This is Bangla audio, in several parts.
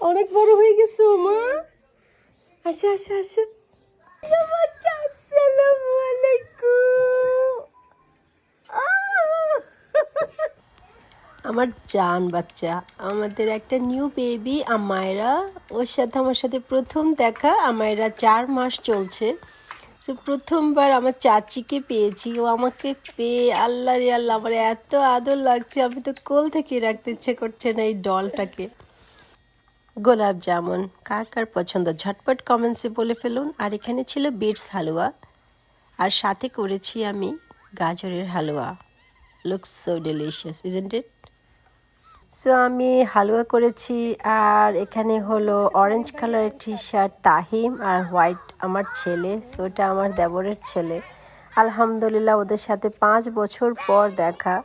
অনেক বড় হয়ে গেছো, মা। আসো আসো আসো। আমার জান বাচ্চা, আমাদের একটা নিউ বেবি আমায়রা। ওর সাথে, আমার সাথে প্রথম দেখা, আমায়রা চার মাস চলছে। তো প্রথমবার আমার চাচিকে পেয়েছি। ও আমাকে পেয়ে, আল্লাহ রে আল্লাহ, আমার এত আদর লাগছে, আমি তো কোল থেকে রাখতে ইচ্ছে করছে না এই ডলটাকে। গোলাপ জামুন, কার কার পছন্দ? ঝটপট কমেন্টসে বলে ফেলুন। আর এখানে ছিল বিটস হালুয়া। আর সাথে করেছি আমি গাজরের halwa. Looks so delicious isn't it so আমি হালুয়া করেছি আর এখানে হলো অরেঞ্জ কালারের টি শার্ট তাহিম আর হোয়াইট আমার ছেলে। সো ওটা আমার দেবরের ছেলে। আলহামদুলিল্লাহ ওদের সাথে পাঁচ বছর পর দেখা।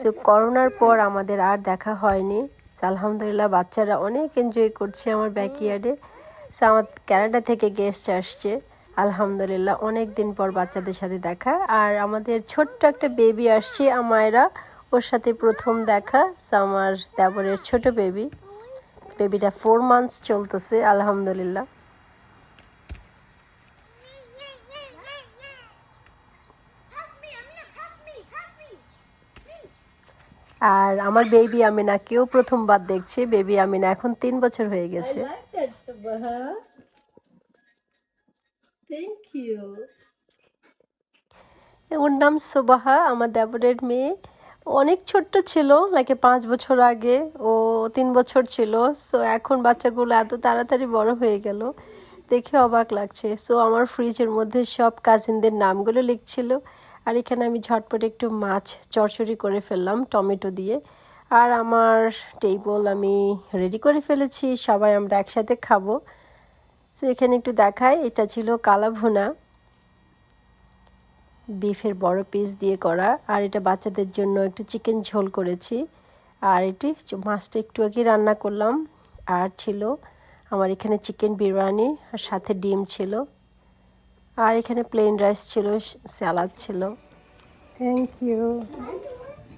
সো করোনার পর আমাদের আর দেখা হয়নি। So, আলহামদুলিল্লাহ বাচ্চারা অনেক এনজয় করছে আমার ব্যাকইয়ার্ডে সো আমার ক্যানাডা থেকে গেস্ট আসছে। আলহামদুলিল্লাহ অনেক দিন পর বাচ্চাদের সাথে দেখা। আর আমাদের ছোট্ট একটা বেবি আসছে আমায়রা। ওর সাথে প্রথম দেখা আমার দেবরের ছোট বেবি বেবিটা ফোর মান্থস চলতেছে আলহামদুলিল্লাহ. আর আমার বেবি আমিনাকেও প্রথমবার দেখছি। বেবি আমিনা এখন তিন বছর হয়ে গেছে। ওর নাম সুবাহা আমার দেবরের মেয়ে। অনেক ছোট্ট ছিল লাইকে পাঁচ বছর আগে, ও তিন বছর ছিল সো এখন বাচ্চাগুলো এত তাড়াতাড়ি বড় হয়ে গেল, দেখে অবাক লাগছে। সো আমার ফ্রিজের মধ্যে সব কাজিনদের নামগুলো লিখছিল, আর এখানে আমি ঝটপট একটু মাছ চড়চড়ি করে ফেললাম, টমেটো দিয়ে। আর আমার টেবল আমি রেডি করে ফেলেছি, সবাই আমরা একসাথে খাব। সো এখানে একটু দেখাই, এটা ছিল কালা ভুনা বিফের বড় পিস দিয়ে করা। আর এটা বাচ্চাদের জন্য একটু চিকেন ঝোল করেছি। আর এটি মাছটা একটু আগে রান্না করলাম। আর ছিল আমার এখানে চিকেন বিরিয়ানি আর সাথে ডিম ছিল। আর এখানে প্লেন রাইস ছিল স্যালাড ছিল। থ্যাংক ইউ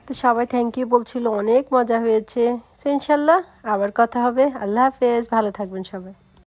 তো সবাই থ্যাংক ইউ বলছিল অনেক মজা হয়েছে। সো ইনশাল্লাহ আবার কথা হবে। আল্লাহ হাফেজ। ভালো থাকবেন সবাই।